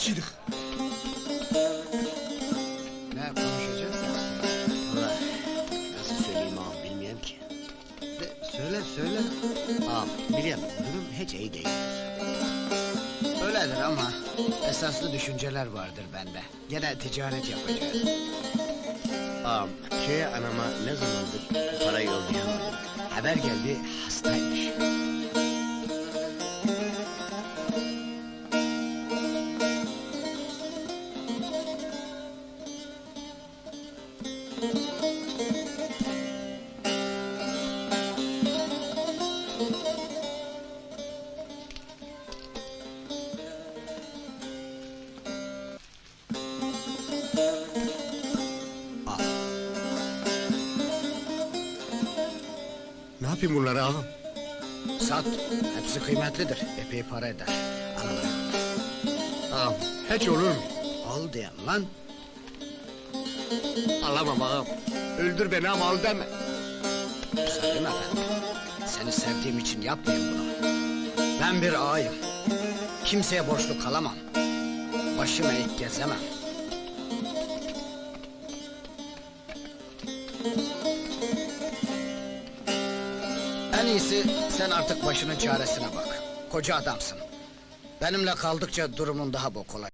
Çıdık. Ne konuşacağız? Vay, Nasıl söyleyeyim ağam bilmiyorum ki. De, söyle söyle. Ağam biliyorum durum hiç iyi değil. Öyledir ama esaslı düşünceler vardır bende. Gene ticaret yapacağız. Ağam köye anama ne zamandır para yollayamadım. Haber geldi hastaymış. Ne yapayım bunları ağam? Sat. Hepsi kıymetlidir. Epey para eder. Anaları. Ağam hiç olur mu? Al diyen lan. Alamam ağam. Öldür beni ama al deme. Salim efendi. Seni sevdiğim için yapmayayım bunu. Ben bir ağayım. Kimseye borçlu kalamam. Başım eğik gezemem. En iyisi sen artık başının çaresine bak. Koca adamsın. Benimle kaldıkça durumun daha bok olacak.